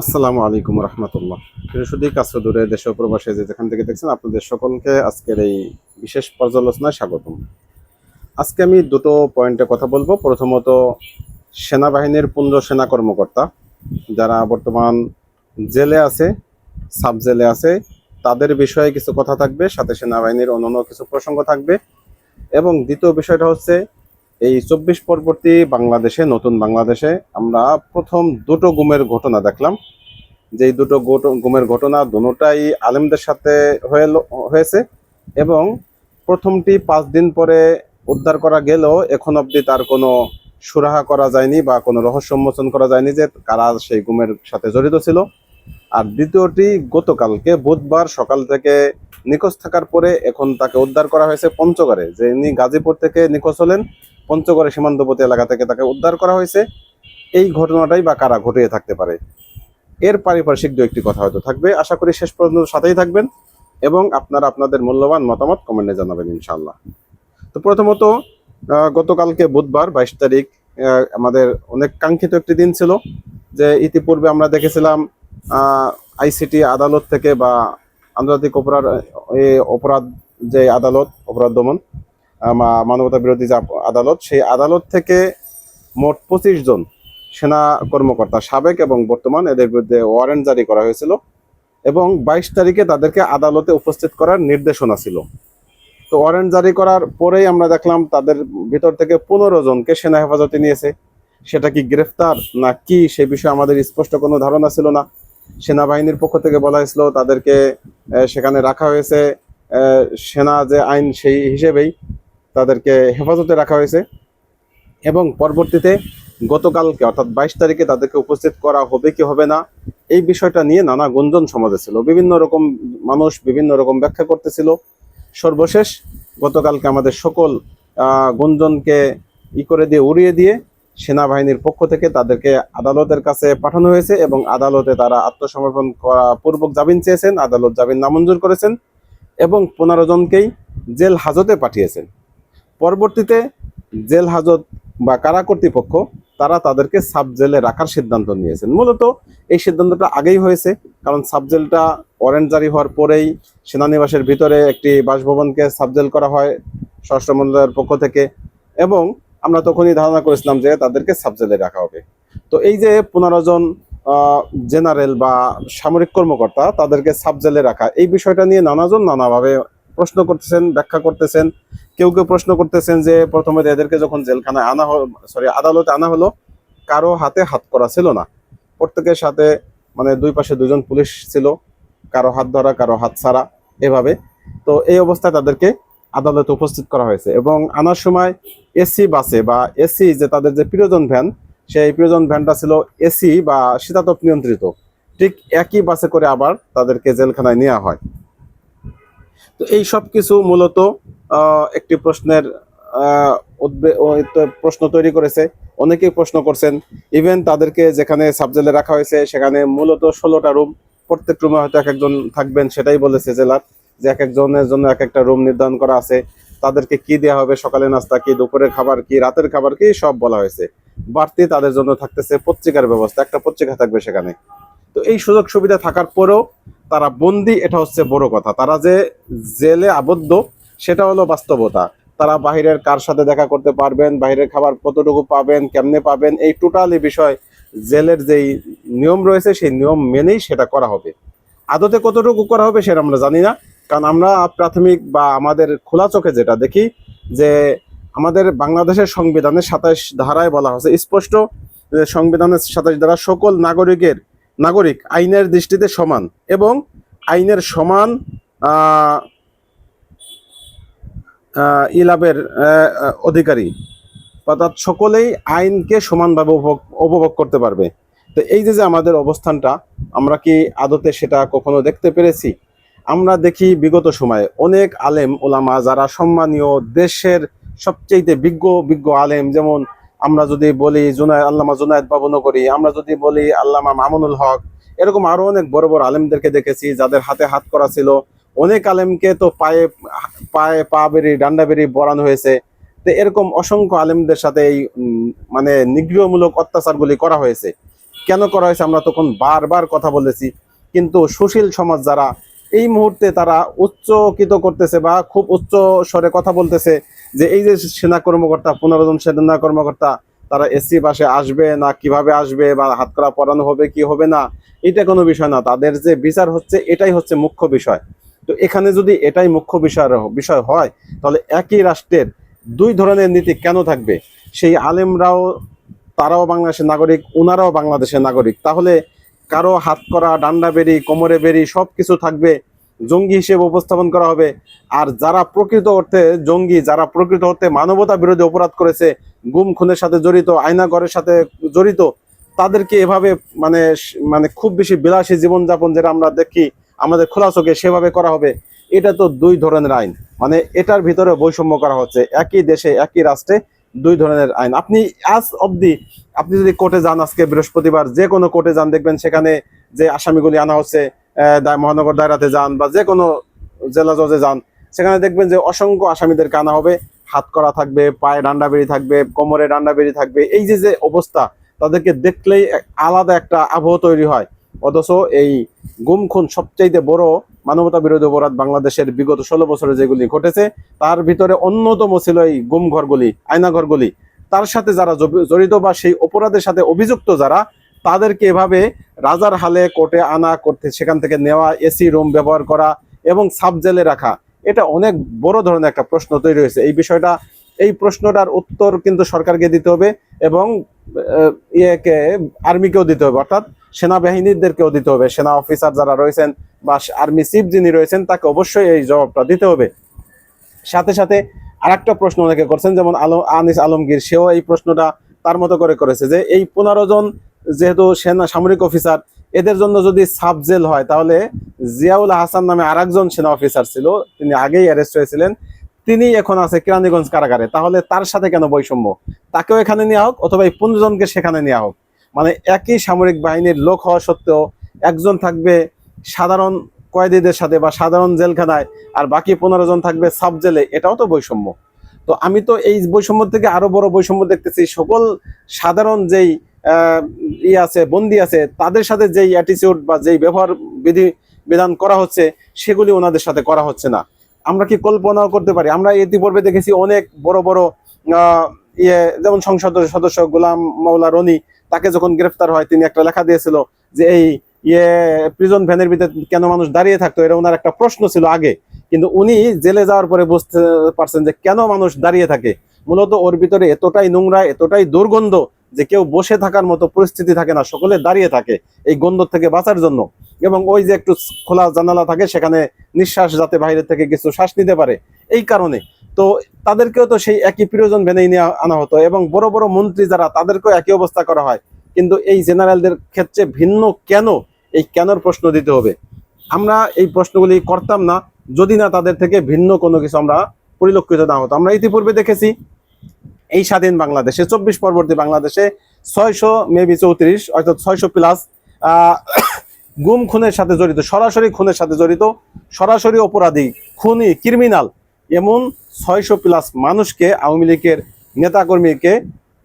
আসসালামু আলাইকুম রহমতুল্লাহ। শুধু কাছে দূরে দেশ প্রবাসে যে যেখান থেকে দেখছেন, আপনাদের সকলকে আজকের এই বিশেষ পর্যালোচনায় স্বাগতম। আজকে আমি দুটো পয়েন্টে কথা বলব। প্রথমত, সেনাবাহিনীর পুঞ্জ সেনা কর্মকর্তা, যারা বর্তমান জেলে আছে, সাব জেলে আছে, তাদের বিষয়ে কিছু কথা থাকবে, সাথে সেনাবাহিনীর অন্যান্য কিছু প্রসঙ্গ থাকবে। এবং দ্বিতীয় বিষয়টা হচ্ছে এই চব্বিশ পরবর্তী বাংলাদেশে, নতুন বাংলাদেশে আমরা প্রথম দুটো গুমের ঘটনা দেখলাম। যে দুটো গুমের ঘটনা দুটাই আলেমদের সাথে হয়ে- হয়েছে এবং প্রথমটি পাঁচ দিন পরে উদ্ধার করা গেলেও এখন অবধি তার কোনো সুরাহা করা যায়নি বা কোনো রহস্য উন্মোচন করা যায়নি যে কারা সেই গুমের সাথে জড়িত ছিল। আর দ্বিতীয়টি, গতকালকে বুধবার সকাল থেকে নিখোঁজ থাকার পরে এখন তাকে উদ্ধার করা হয়েছে পঞ্চগড়ে। যে ইনি গাজীপুর থেকে নিখোঁজ হলেন পঞ্চগড়ে সীমান্তবর্তী এলাকা থেকে তাকে উদ্ধার করা হয়েছে। এই ঘটনাটাই বা কারা ঘটিয়ে থাকতে পারে, এর পারিপার্শ্বিক দু একটি কথা হয়তো থাকবে। আশা করি শেষ পর্যন্ত সাথেই থাকবেন এবং আপনারা আপনাদের মূল্যবান মতামত কমেন্টে জানাবেন ইনশাল্লাহ তো প্রথমত গতকালকে বুধবার বাইশ তারিখ আমাদের অনেক কাঙ্ক্ষিত একটি দিন ছিল যে ইতিপূর্বে আমরা দেখেছিলাম আইসিটি আদালত থেকে বা আন্তর্জাতিক অপরাধ অপরাধ যে আদালত, অপরাধ দমন মানবতা বিরোধী যে আদালত, সেই আদালত থেকে মোট পঁচিশ জন সেনা কর্মকর্তা সাবেক এবং বর্তমান এদের বিরুদ্ধে ওয়ারেন্ট জারি করা হয়েছিল এবং বাইশ তারিখে তাদেরকে আদালতে উপস্থিত করার নির্দেশনা ছিল। তো ওয়ারেন্ট জারি করার পরেই আমরা দেখলাম তাদের ভিতর থেকে পনেরো জনকে সেনা হেফাজতে নিয়েছে। সেটা কি গ্রেফতার না কি, সে বিষয়ে আমাদের স্পষ্ট কোনো ধারণা ছিল না। সেনাবাহিনীর পক্ষ থেকে বলা হয়েছিল তাদেরকে সেখানে রাখা হয়েছে সেনা যে আইন সেই হিসেবেই। তাদেরকে হেফাজতে রাখা হয়েছে। এবং পরবর্তীতে গতকালকে, অর্থাৎ বাইশ তারিখে তাদেরকে উপস্থিত করা হবে কি হবে না, এই বিষয়টা নিয়ে নানা গুঞ্জন সমাজে ছিল। বিভিন্ন রকম মানুষ বিভিন্ন রকম ব্যাখ্যা করতেছিল। সর্বশেষ, গতকালকে আমাদের সকল গুঞ্জনকে ই করে দিয়ে, উড়িয়ে দিয়ে সেনাবাহিনীর পক্ষ থেকে তাদেরকে আদালতের কাছে পাঠানো হয়েছে এবং আদালতে তারা আত্মসমর্পণ করা পূর্বক জামিন চেয়েছেন, আদালত জামিন নামঞ্জুর করেছেন এবং পনেরো জনকেই জেল হাজতে পাঠিয়েছেন। পরবর্তীতে জেল হাজত বা কারা কর্তৃপক্ষ, তারা তাদেরকে সাব জেলে রাখার সিদ্ধান্ত নিয়েছেন। মূলত এই সিদ্ধান্তটা আগেই হয়েছে, কারণ সাব জেলটা ওয়ারেন্ট জারি হওয়ার পরেই সেনানিবাসের ভিতরে একটি বাসভবনকে সাব জেল করা হয় স্বরাষ্ট্র মন্ত্রণালয়ের পক্ষ থেকে এবং আমরা তখনই ধারণা করেছিলাম যে তাদেরকে সাব জেলে রাখা হবে। তো এই যে পনেরো জন জেনারেল বা সামরিক কর্মকর্তা তাদেরকে সাব জেলে রাখা, এই বিষয়টা নিয়ে নানাজন নানাভাবে প্রশ্ন করতেছেন, ব্যাখ্যা করতেছেন। কেউ কেউ প্রশ্ন করতেছেন যে, প্রথমে এদেরকে যখন জেলখানায় আনা হলো সরি আদালতে আনা হলো, কারও হাতে হাত করা ছিল না। প্রত্যেকের সাথে মানে দুই পাশে দুজন পুলিশ ছিল, কারও হাত ধরা, কারও হাত ছাড়া, এভাবে। তো এই অবস্থায় তাদেরকে আদালতে উপস্থিত করা হয়েছে। এবং আনার সময় এসি বাসে বা এসি যে তাদের যে প্রিয়জন ভ্যান, সেই প্রিয়জন ভ্যানটা ছিল এসি বা শীতাতপ নিয়ন্ত্রিত। ঠিক একই বাসে করে আবার তাদেরকে জেলখানায় নেওয়া হয়। তো এই সব কিছু মূলত একটি প্রশ্নের প্রশ্ন তৈরি করেছে। অনেকেই প্রশ্ন করছেন ইভেন তাদেরকে যেখানে সাবজেলে রাখা হয়েছে, সেখানে মূলত ষোলোটা রুম প্রত্যেক রুমে হয়তো এক একজন থাকবেন সেটাই বলেছে জেলার, যে এক একজনের জন্য এক একটা রুম নির্ধারণ করা আছে। তাদেরকে কি দেওয়া হবে, সকালে নাস্তা কি, দুপুরের খাবার কি, রাতের খাবার কি, সব বলা হয়েছে। বাড়তি তাদের জন্য থাকতেছে পত্রিকার ব্যবস্থা, একটা পত্রিকা থাকবে সেখানে। তো এই সুযোগ সুবিধা থাকার পরেও তারা বন্দি, এটা হচ্ছে বড় কথা। তারা যে জেলে আবদ্ধ, সেটা হলো বাস্তবতা। তারা বাহিরের কার সাথে দেখা করতে পারবেন, বাহিরের খাবার কতটুকু পাবেন, কেমনে পাবেন, এই টোটালি বিষয় জেলের যেই নিয়ম রয়েছে, সেই নিয়ম মেনেই সেটা করা হবে। আদতে কতটুকু করা হবে সেটা আমরা জানি না, কারণ আমরা প্রাথমিক বা আমাদের খোলা চোখে যেটা দেখি, যে আমাদের বাংলাদেশের সংবিধানের সাতাশ ধারায় বলা হয়েছে, স্পষ্ট সংবিধানের সাতাশ ধারা সকল নাগরিকের, নাগরিক আইনের দৃষ্টিতে সমান এবং আইনের সমান আহ, অধিকারী। অর্থাৎ সকলেই আইনকে সমানভাবে উপভোগ করতে পারবে। তো এই যে যে আমাদের অবস্থানটা আমরা কি আদতে সেটা কখনো দেখতে পেরেছি? আমরা দেখি বিগত সময়ে অনেক আলেম ওলামা যারা সম্মানীয় দেশের সবচেয়ে বিজ্ঞ বিজ্ঞ আলেম যেমন আমরা যদি বলি জুনায় আল্লামা জুনায়দ করি আমরা যদি বলি আল্লামা মামুনুল হক এরকম আরও অনেক বড় বড় আলেমদেরকে দেখেছি, যাদের হাতে হাত করা ছিল। অনেক আলেমকে তো পায়ে পায়ে পা বেরি, ডান্ডা বেরি বরানো হয়েছে। তো এরকম অসংখ্য আলেমদের সাথে এই মানে নিগৃহমূলক অত্যাচারগুলি করা হয়েছে। কেন করা হয়েছে আমরা তখন বারবার কথা বলেছি। কিন্তু সুশীল সমাজ যারা এই মুহূর্তে তারা উচ্চকিত করতেছে বা খুব উচ্চ স্বরে কথা বলতেছে যে এই যে সেনা কর্মকর্তা পনেরো সেনা কর্মকর্তা, তারা এসি বাসে আসবে না, কীভাবে আসবে বা হাত করা পরানো হবে কি হবে না? এটা কোনো বিষয় না, তাদের যে বিচার হচ্ছে, এটাই হচ্ছে মুখ্য বিষয়। তো এখানে যদি এটাই মুখ্য বিষয় বিষয় হয়, তাহলে একই রাষ্ট্রের দুই ধরনের নীতি কেন থাকবে? সেই আলেমরাও, তারাও বাংলাদেশের নাগরিক ওনারাও বাংলাদেশের নাগরিক। তাহলে কারও হাত করা, ডান্ডা বেরি, কোমরে বেরি সব কিছু থাকবে, জঙ্গি হিসেবে উপস্থাপন করা হবে। আর যারা প্রকৃত অর্থে জঙ্গি, যারা প্রকৃত অর্থে মানবতা বিরোধী অপরাধ করেছে, গুম, খুনের সাথে জড়িত, আয়নাগরের সাথে জড়িত তাদেরকে এভাবে মানে মানে খুব বেশি বিলাসী জীবনযাপন যেটা আমরা দেখি আমাদের খোলা চোখে সেভাবে করা হবে, এটা তো দুই ধরনের আইন। মানে এটার ভিতরে বৈষম্য করা হচ্ছে, একই দেশে, একই রাষ্ট্রে দুই ধরনের আইন। আপনি আজ অবধি, আপনি যদি কোর্টে যান আজকে বৃহস্পতিবার, যে কোনো কোর্টে যান, দেখবেন সেখানে যে আসামিগুলি আনা হচ্ছে মহানগর দায়রাতে যান বা যে কোনো জেলা জজে যান, সেখানে দেখবেন যে অসংখ্য আসামিদেরকে আনা হবে। হাত করা থাকবে, পায়ে ডান্ডা বেরি থাকবে, কোমরে ডান্ডা বেরি থাকবে। এই যে যে অবস্থা তাদেরকে দেখলেই আলাদা একটা আবহ তৈরি হয়। অথচ এই গুম খুন সবচাইতে বড় মানবতা বিরোধী অপরাধ বাংলাদেশের বিগত ষোলো বছরে যেগুলি ঘটেছে, তার ভিতরে অন্যতম ছিল এই গুম ঘরগুলি আয়নাঘরগুলি তার সাথে যারা জড়িত বা সেই অপরাধের সাথে অভিযুক্ত যারা, তাদেরকে এভাবে রাজার হালে কোর্টে আনা, করতে, সেখান থেকে নেওয়া এসি রুম ব্যবহার করা এবং সাব জেলে রাখা, এটা অনেক বড় ধরনের একটা প্রশ্ন তৈরি হয়েছে। এই বিষয়টা, এই প্রশ্নটার উত্তর কিন্তু সরকারকে দিতে হবে। এবং ইয়েকে, আর্মিকেও দিতে হবে। অর্থাৎ সেনাবাহিনীদেরকেও দিতে হবে। সেনা অফিসার যারা রয়েছেন বা আর্মি চিফ যিনি রয়েছেন, তাকে অবশ্যই এই জবাবটা দিতে হবে। সাথে সাথে আরেকটা প্রশ্ন অনেকে করছেন, যেমন আলম আনিস আলমগীর, সেও এই প্রশ্নটা তার মতো করে করেছে যে, এই পনেরো জন যেহেতু সেনা, সামরিক অফিসার, এদের জন্য যদি সাব জেল হয়, তাহলে জিয়াউল হাসান নামে আরেকজন সেনা অফিসার ছিল, তিনি আগেই অ্যারেস্ট হয়েছিলেন। তিনি এখন আছে কিরানীগঞ্জ কারাগারে। তাহলে তার সাথে কেন বৈষম্য? তাকেও এখানে নেওয়া হোক অথবা এই পনেরো জনকে সেখানে নেওয়া হোক। মানে একই সামরিক বাহিনীর লোক হওয়া সত্ত্বেও একজন থাকবে সাধারণ কয়েদিদের সাথে বা সাধারণ জেলখানায় আর বাকি পনেরো জন থাকবে সাব জেলে। এটাও তো বৈষম্য। তো আমি তো এই বৈষম্য থেকে আরও বড় বৈষম্য দেখতেছি। সকল সাধারণ যেই ই আছে, বন্দি আছে, তাদের সাথে যেই অ্যাটিচিউড বা যেই ব্যবহার বিধি বিধান করা হচ্ছে, সেগুলি ওনাদের সাথে করা হচ্ছে না। আমরা কি কল্পনাও করতে পারি? আমরা ইতিপূর্বে দেখেছি অনেক বড় বড় ইয়ে যেমন সংসদ সদস্য গোলাম মাওলা রনি, তাকে যখন গ্রেফতার হয়, তিনি একটা লেখা দিয়েছিল যে এই ইয়ে প্রিজন ভ্যানের ভিতরে কেন মানুষ দাঁড়িয়ে থাকতো? এটা ওনার একটা প্রশ্ন ছিল আগে। কিন্তু উনি জেলে যাওয়ার পরে বুঝতে পারছেন যে কেন মানুষ দাঁড়িয়ে থাকে? মূলত ওর ভিতরে এতটাই নোংরা, এতটাই দুর্গন্ধ যে কেউ বসে থাকার মতো পরিস্থিতি থাকে না, সকলে দাঁড়িয়ে থাকে এই গন্ধ থেকে বাঁচার জন্য। এবং ওই যে একটু খোলা জানালা থাকে, সেখানে নিঃশ্বাস যাতে বাইরে থেকে কিছু শ্বাস নিতে পারে, এই কারণে। তো তাদেরকেও তো সেই একই প্রয়োজন ভেনেই নিয়ে আনা হতো। এবং বড় বড় মন্ত্রী যারা, তাদেরকেও একই অবস্থা করা হয়। কিন্তু এই জেনারেলদের ক্ষেত্রে ভিন্ন কেন এই কেনর প্রশ্ন দিতে হবে? আমরা এই প্রশ্নগুলি করতাম না, যদি না তাদের থেকে ভিন্ন কোনো কিছু আমরা পরিলক্ষিত না হতো। আমরা ইতিপূর্বে দেখেছি এই স্বাধীন বাংলাদেশে, চব্বিশ পরবর্তী বাংলাদেশে ছয়শো মেবি চৌত্রিশ, অর্থাৎ ছয়শো প্লাস গুম খুনের সাথে জড়িত, সরাসরি খুনের সাথে জড়িত, সরাসরি অপরাধী, খুনি ক্রিমিনাল এমন ছয়শো প্লাস মানুষকে, আওয়ামী লীগের নেতাকর্মীকে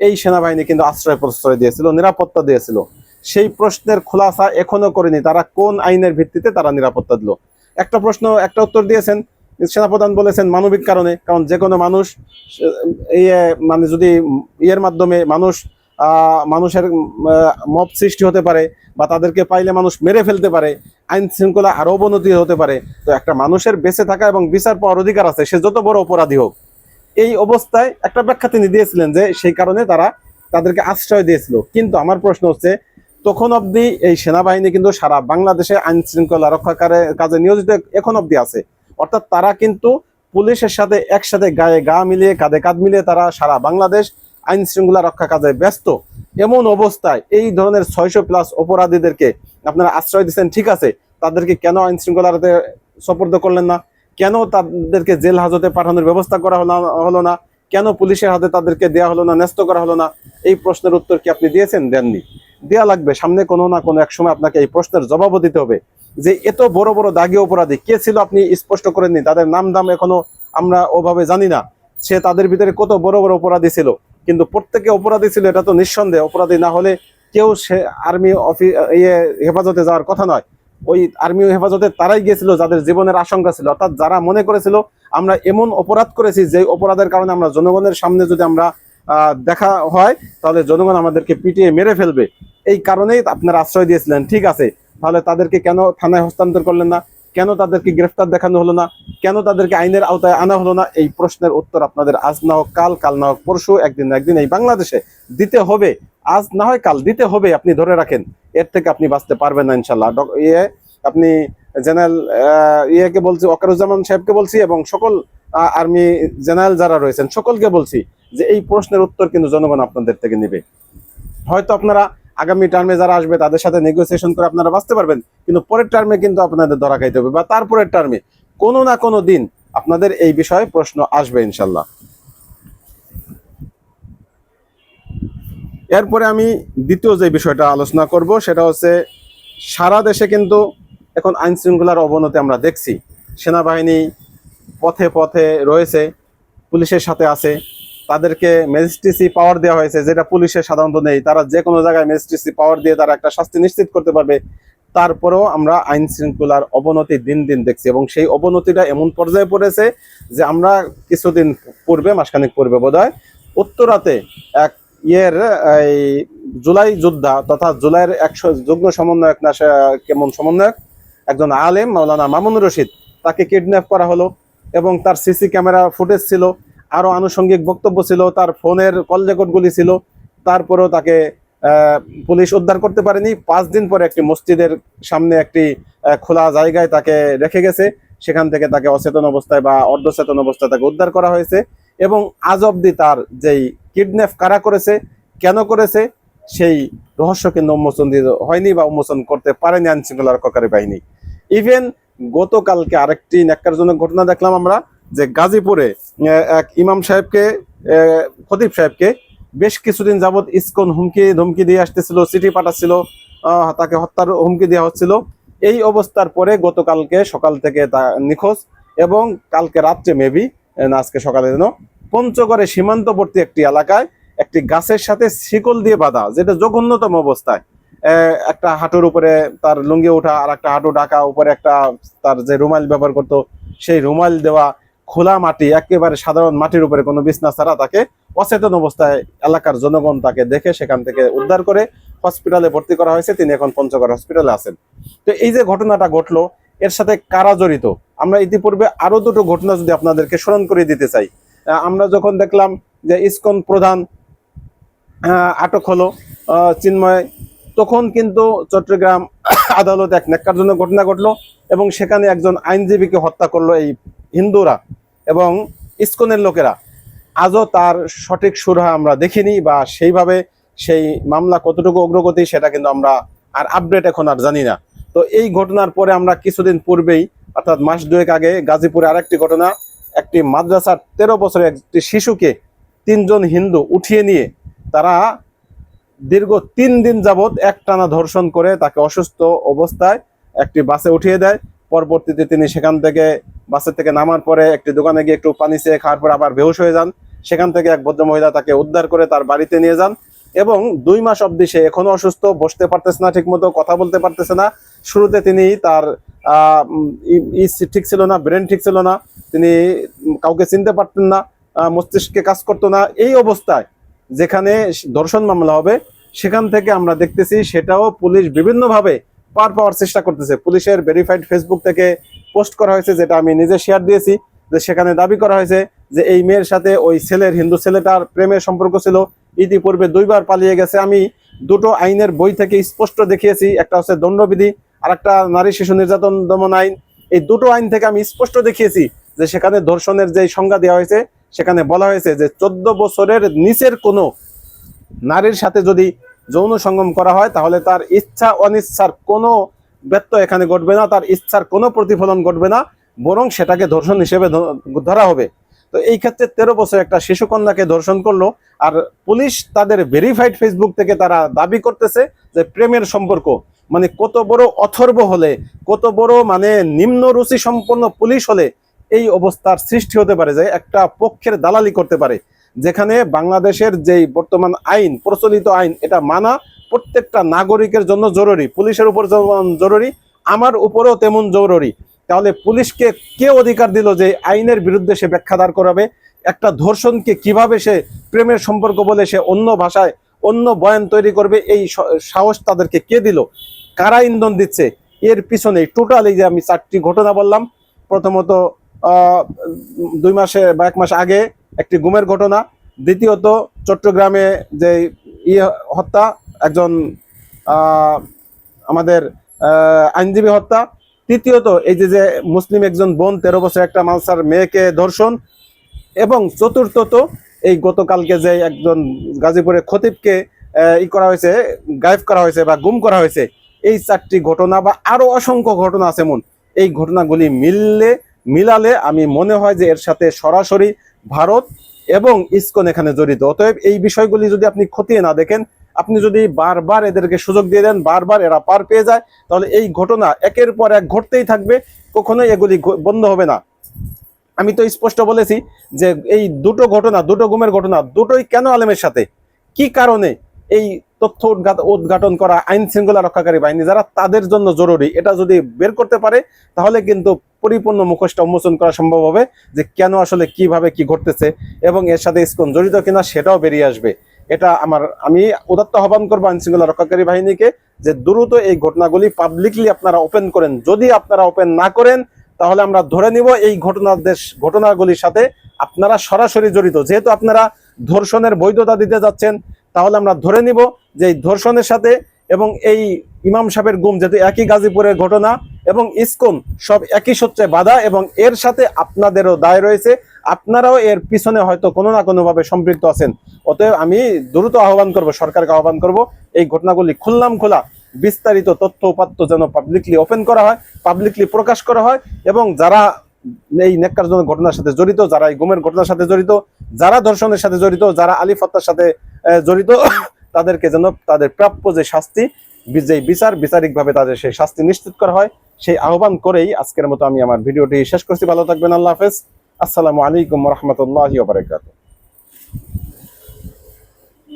এই সেনাবাহিনী কিন্তু আশ্রয় প্রশ্রয় দিয়েছিল, নিরাপত্তা দিয়েছিল। সেই প্রশ্নের খোলাসা এখনও করেনি, তারা কোন আইনের ভিত্তিতে তারা নিরাপত্তা দিল? একটা প্রশ্ন, একটা উত্তর দিয়েছেন সেনাপ্রধান বলেছেন মানবিক কারণে, কারণ যে কোনো মানুষ ইয়ে মানে যদি ইয়ের মাধ্যমে মানুষ মানুষের মব সৃষ্টি হতে পারে বা তাদেরকে পাইলে মানুষ মেরে ফেলতে পারে, আইন শৃঙ্খলা আরও অবনতি হতে পারে, তো একটা মানুষের বেঁচে থাকা এবং বিচার পাওয়ার অধিকার আছে, সে যত বড় অপরাধী হোক। এই অবস্থায় একটা ব্যাখ্যা তিনি দিয়েছিলেন যে সেই কারণে তারা তাদেরকে আশ্রয় দিয়েছিল। কিন্তু আমার প্রশ্ন হচ্ছে, তখন অবধি এই সেনাবাহিনী কিন্তু সারা বাংলাদেশে আইন শৃঙ্খলা রক্ষাকারে কাজে নিয়োজিত এখন অবধি আছে। অর্থাৎ তারা কিন্তু পুলিশের সাথে একসাথে গায়ে গা মিলিয়ে, কাঁধে কাঁধ মিলিয়ে তারা সারা বাংলাদেশ আইন শৃঙ্খলা রক্ষা কাজে ব্যস্ত। এমন অবস্থায় এই ধরনের ছয়শো প্লাস অপরাধীদেরকে আপনারা আশ্রয় দিচ্ছেন, ঠিক আছে, তাদেরকে কেন আইন শৃঙ্খলাতে সপর্দ করলেন না? কেন তাদেরকে জেল হাজতে পাঠানোর ব্যবস্থা করা হলো না- কেন পুলিশের হাতে তাদেরকে দেওয়া হলো না, ন্যস্ত করা হলো না? এই প্রশ্নের উত্তর কি আপনি দিয়েছেন? দেননি। দেয়া লাগবে। সামনে কোনো না কোনো এক সময় আপনাকে এই প্রশ্নের জবাবও দিতে হবে যে এত বড় বড় দাগি অপরাধী কে ছিল আপনি স্পষ্ট করেননি তাদের নাম দাম এখনও আমরা ওভাবে জানি না। সে তাদের ভিতরে কত বড় বড় অপরাধী ছিল। কিন্তু প্রত্যেকে অপরাধী ছিল, এটা তো নিঃসন্দেহে। অপরাধী না হলে কেউ সে আর্মি অফিস ইয়ে হেফাজতে যাওয়ার কথা নয়। ওই আর্মি হেফাজতে তারাই গিয়েছিল যাদের জীবনের আশঙ্কা ছিল। অর্থাৎ যারা মনে করেছিল, আমরা এমন অপরাধ করেছি যে অপরাধের কারণে আমরা জনগণের সামনে যদি আমরা দেখা হয়, তাহলে জনগণ আমাদেরকে পিটিয়ে মেরে ফেলবে। এই কারণেই আপনারা আশ্রয় দিয়েছিলেন। ঠিক আছে, তাহলে তাদেরকে কেন থানায় হস্তান্তর করলেন না? কেন তাদেরকে গ্রেফতার দেখানো হলো না? কেন তাদেরকে আইনের আওতায় আনা হলো না? এই প্রশ্নের উত্তর আপনাদের আজ না হোক কাল কাল না হোক পরশু, একদিন একদিন এই বাংলাদেশে দিতে হবে। আজ না হয় কাল দিতে হবে, আপনি ধরে রাখেন। এর থেকে আপনি বাঁচতে পারবেন না ইনশাল্লাহ ইয়ে আপনি জেনারেল ইয়েকে বলছি, ওকারুজ্জামান সাহেবকে বলছি এবং সকল আর্মি জেনারেল যারা রয়েছেন, সকলকে বলছি যে এই প্রশ্নের উত্তর কিন্তু জনগণ আপনাদের থেকে নেবে। হয়তো আপনারা আগামী টার্মে যারা আসবে, তাদের সাথে নেগোসিয়েশন করে আপনারা বাঁচতে পারবেন, কিন্তু পরের টার্মে কিন্তু আপনাদের ধরা খাইতে হবে বা তারপরের টার্মে কোনো না কোনো দিন আপনাদের এই বিষয়ে প্রশ্ন আসবে ইনশাল্লাহ। এরপরে আমি দ্বিতীয় যে বিষয়টা আলোচনা করব, সেটা হচ্ছে সারা দেশে কিন্তু এখন আইন শৃঙ্খলার অবনতি আমরা দেখছি। সেনাবাহিনী পথে পথে রয়েছে, পুলিশের সাথে আছে। তাদেরকে ম্যাজিস্ট্রেসি পাওয়ার দেওয়া হয়েছে, যেটা পুলিশের সাধারণত নেই। তারা যে কোনো জায়গায় ম্যাজিস্ট্রেসি পাওয়ার দিয়ে তারা একটা শাস্তি নিশ্চিত করতে পারবে। তারপরেও আমরা আইন শৃঙ্খলার অবনতি দিন দিন দেখছি এবং সেই অবনতিটা এমন পর্যায়ে পড়েছে যে আমরা কিছুদিন পূর্বে, মাসখানেক পূর্বে বোধ হয় উত্তরাতে এক ইয়ের, এই জুলাই যোদ্ধা তথা জুলাইয়ের একশো, যুগ্ম সমন্বয়ক না কেমন সমন্বয়ক? একজন আলেম, মাওলানা মামুনুর রশিদ, তাকে কিডন্যাপ করা হলো। এবং তার সিসি ক্যামেরা ফুটেজ ছিল, আরও আনুষঙ্গিক বক্তব্য ছিল, তার ফোনের কল রেকর্ডগুলি ছিল, তারপরেও তাকে পুলিশ উদ্ধার করতে পারেনি। পাঁচ দিন পরে একটি মসজিদের সামনে একটি খোলা জায়গায় তাকে রেখে গেছে। সেখান থেকে তাকে অচেতন অবস্থায় বা অর্ধচেতন অবস্থায় তাকে উদ্ধার করা হয়েছে এবং আজ অব্দি তার যেই কিডন্যাপ কারা করেছে, কেন করেছে, সেই রহস্য কিন্তু উন্মোচন হয়নি বা উন্মোচন করতে পারেনি আইন শৃঙ্খলা রক্ষাকারী বাহিনী। ইভেন গতকালকে আরেকটি ন্যাক্কারজনক ঘটনা দেখলাম আমরা, যে গাজীপুরে এক ইমাম সাহেবকে খতিব সাহেবকে বেশ কিছুদিন যাবত ইসকন হুমকি, ধমকি দিয়ে আসতেছিল, চিঠি পাঠাচ্ছিল তাকে হত্যার হুমকি দেওয়া হচ্ছিল। এই অবস্থার পরে গতকালকে সকাল থেকে তা নিখোঁজ এবং কালকে রাত্রে মেবি আজকে সকালে যেন পঞ্চগড়ে সীমান্তবর্তী একটি এলাকায় একটি গাছের সাথে শিকল দিয়ে বাঁধা, যেটা জঘন্যতম অবস্থায়। একটা হাঁটুর উপরে তার লুঙ্গি ওঠা আর একটা হাঁটু ডাকা উপরে একটা তার যে রুমাল ব্যবহার করতো, সেই রুমাল দেওয়া খোলা মাটি, একেবারে সাধারণ মাটির উপরে কোনো বিছনা ছাড়া তাকে অচেতন অবস্থায় এলাকার জনগণ তাকে দেখে সেখান থেকে উদ্ধার করে হসপিটালে ভর্তি করা হয়েছে। তিনি এখন পঞ্চগড় হসপিটালে আছেন। তো এই যে ঘটনাটা ঘটলো, এর সাথে কারা জড়িত? আমরা ইতিপূর্বে আরও দুটো ঘটনা যদি আপনাদেরকে স্মরণ করে দিতে চাই। আমরা যখন দেখলাম যে ইসকন প্রধান আটক হলো চিন্ময় তখন কিন্তু চট্টগ্রাম আদালত এক ন্যাক্কারজনক ঘটনা ঘটলো এবং সেখানে একজন আইনজীবীকে হত্যা করল এই হিন্দুরা এবং ইস্কনের লোকেরা। আজও তার সঠিক সুরাহা আমরা দেখিনি বা সেইভাবে সেই মামলা কতটুকু অগ্রগতি সেটা কিন্তু আমরা আর আপডেট এখন আর জানি না। তো এই ঘটনার পরে আমরা কিছুদিন পূর্বেই, অর্থাৎ মাস দুয়েক আগে, গাজীপুরে আরেকটি ঘটনা, একটি মাদ্রাসার তেরো বছরের একটি শিশুকে তিনজন হিন্দু উঠিয়ে নিয়ে তারা দীর্ঘ তিন দিন যাবৎ একটানা ধর্ষণ করে তাকে অসুস্থ অবস্থায় একটি বাসে উঠিয়ে দেয়। পরবর্তীতে তিনি সেখান থেকে বাসের থেকে নামার পরে একটি দোকানে গিয়ে একটু পানি চেয়ে খাওয়ার পর আবার বেহুশ হয়ে যান। সেখান থেকে এক ভদ্র মহিলা তাকে উদ্ধার করে তার বাড়িতে নিয়ে যান এবং দুই মাস অবধি সে এখনও অসুস্থ, বসতে পারতেছে না ঠিক মতো কথা বলতে পারতেছে না। শুরুতে তিনি তার ঠিক ছিল না, ব্রেন ঠিক ছিল না। তিনি কাউকে চিনতে পারতেন না মস্তিষ্কে কাজ করতো না। এই অবস্থায় যেখানে ধর্ষণ মামলা হবে, সেখান থেকে আমরা দেখতেছি সেটাও পুলিশ বিভিন্নভাবে পার পাওয়ার চেষ্টা করতেছে। পুলিশের ভেরিফাইড ফেসবুক থেকে পোস্ট করা হয়েছে, যেটা আমি নিজে শেয়ার দিয়েছি, যে সেখানে দাবি করা হয়েছে যে এই মেয়ের সাথে ওই ছেলের, হিন্দু ছেলেটার প্রেমের সম্পর্ক ছিল। ইতিপূর্বে দুইবার পালিয়ে গেছে। আমি দুটো আইনের বই থেকে স্পষ্ট দেখিয়েছি, একটা হচ্ছে দণ্ডবিধি আর একটা নারী শিশু নির্যাতন দমন আইন। এই দুটো আইন থেকে আমি স্পষ্ট দেখিয়েছি যে সেখানে ধর্ষণের যে সংজ্ঞা দেওয়া হয়েছে সেখানে বলা হয়েছে যে চোদ্দ বছরের নিচের কোনো নারীর সাথে যদি যৌন সঙ্গম করা হয়, তাহলে তার ইচ্ছা অনিচ্ছার কোনো ব্যত্য এখানে ঘটবে না, তার ইচ্ছার কোনো প্রতিফলন ঘটবে না, বরং সেটাকে ধর্ষণ হিসেবে ধরা হবে। তো এই ক্ষেত্রে তেরো বছর একটা শিশুকন্যাকে ধর্ষণ করল, আর পুলিশ তাদের ভেরিফাইড ফেসবুক থেকে তারা দাবি করতেছে যে প্রেমের সম্পর্ক মানে কত বড় অথর্ব হলে, কত বড় মানে নিম্ন রুচি সম্পন্ন পুলিশ হলে এই অবস্থার সৃষ্টি হতে পারে যে একটা পক্ষের দালালি করতে পারে, যেখানে বাংলাদেশের যেই বর্তমান আইন, প্রচলিত আইন, এটা মানা প্রত্যেকটা নাগরিকের জন্য জরুরি, পুলিশের উপর যেমন জরুরি, আমার উপরেও তেমন জরুরি। তাহলে পুলিশকে কে অধিকার দিল যে আইনের বিরুদ্ধে সে ব্যাখ্যাদার করাবে? একটা ধর্ষণকে কীভাবে সে প্রেমের সম্পর্ক বলে সে অন্য ভাষায় অন্য বয়ান তৈরি করবে, এই সাহস তাদেরকে কে দিল? কারা ইন্ধন দিচ্ছে? এর পিছনে টোটাল এই যে আমি চারটি ঘটনা বললাম, প্রথমত দুই মাসে বা এক মাস আগে একটি গুমের ঘটনা। দ্বিতীয়ত, চট্টগ্রামে যে ইয়ে হত্যা, একজন আমাদের আইনজীবী হত্যা। তৃতীয়ত, এই যে যে মুসলিম একজন বোন, তেরো বছর একটা মালসার মেয়েকে ধর্ষণ। এবং চতুর্থত, এই গতকালকে যে একজন গাজীপুরের খতিবকে ই করা হয়েছে, গায়েব করা হয়েছে বা গুম করা হয়েছে, এই চারটি ঘটনা বা আরও অসংখ্য ঘটনা আছে এমন। এই ঘটনাগুলি মিললে মিলালে আমি মনে হয় যে এর সাথে সরাসরি ভারত এবং ইসকন এখানে জড়িত। অতএব এই বিষয়গুলি যদি আপনি খতিয়ে না দেখেন, আপনি যদি বারবার এদেরকে সুযোগ দিয়ে দেন, বারবার এরা পার পেয়ে যায়, তাহলে এই ঘটনা একের পর এক ঘটতেই থাকবে, কখনোই এগুলি বন্ধ হবে না। আমি তো স্পষ্ট বলেছি যে এই দুটো ঘটনা, দুটো গুমের ঘটনা, দুটোই কেন আলেমের সাথে? কি কারণে এই তথ্য উদ্ঘাটন করা আইন শৃঙ্খলা রক্ষাকারী বাহিনী যারা, তাদের জন্য জরুরি? এটা যদি বের করতে পারে, তাহলে কিন্তু পরিপূর্ণ মুখোশটা উন্মোচন করা সম্ভব হবে যে কেন আসলে কীভাবে কি ঘটতেছে এবং এর সাথে ইসকন জড়িত কিনা সেটাও বেরিয়ে আসবে। এটা আমার, আমি উদাত্ত আহ্বান করব আইন শৃঙ্খলা রক্ষাকারী বাহিনীকে যে দ্রুত এই ঘটনাগুলি পাবলিকলি আপনারা ওপেন করেন। যদি আপনারা ওপেন না করেন, তাহলে আমরা ধরে নিব এই ঘটনার দেশ, ঘটনাগুলির সাথে আপনারা সরাসরি জড়িত। যেহেতু আপনারা ধর্ষণের বৈধতা দিতে যাচ্ছেন, তাহলে আমরা ধরে নিব যে এই ধর্ষণের সাথে এবং এই ইমাম সাহেবের গুম যেহেতু একই গাজীপুরের ঘটনা এবং ইসকন সব একই সূত্রে বাধা এবং এর সাথে আপনাদেরও দায় রয়েছে। আপনারাও এর পিছনে হয়তো কোনো না কোনো ভাবে সম্পৃক্ত আছেন। অতএব আমি দ্রুত আহ্বান করব, সরকারকে আহ্বান করব, এই ঘটনাগুলি খুললাম খোলা, বিস্তারিত তথ্য উপাত্ত যেন পাবলিকলি ওপেন করা হয় পাবলিকলি প্রকাশ করা হয় এবং যারা এই নেককারজনক ঘটনার সাথে জড়িত, যারা এই গুমের ঘটনার সাথে জড়িত, যারা ধর্ষণের সাথে জড়িত, যারা আলিফ হত্যার সাথে জড়িত তাদেরকে যেন তাদের প্রাপ্য যে শাস্তি যে বিচার, বিচারিকভাবে তাদের সেই শাস্তি নিশ্চিত করা হয়, সেই আহ্বান করেই আজকের মতো আমি আমার ভিডিওটি শেষ করছি। ভালো থাকবেন, আল্লাহ হাফেজ। আসসালামু আলাইকুম রহমতুল্লাহ বারকাত